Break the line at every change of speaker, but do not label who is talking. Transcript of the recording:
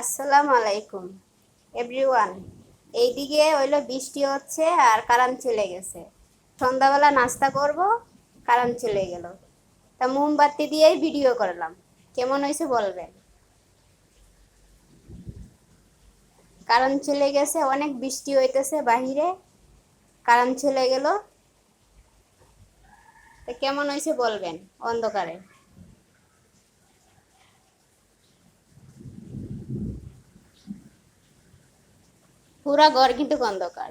আসসালামু আলাইকুম, এভরিওয়ান। এইদিকে হইল বৃষ্টি হচ্ছে আর কারেন্ট চলে গেছে। সন্ধ্যাবেলা নাস্তা করব কারেন্ট চলে গেল। তা মোমবাতি দিয়েই ভিডিও করলাম। কেমন হয়েছে বলবেন? কারেন্ট চলে গেছে, অনেক বৃষ্টি হইতেছে বাহিরে। কারেন্ট চলে গেল। তা কেমন হয়েছে বলবেন, অন্ধকারে? পুরা ঘর কিন্তু অন্ধকার।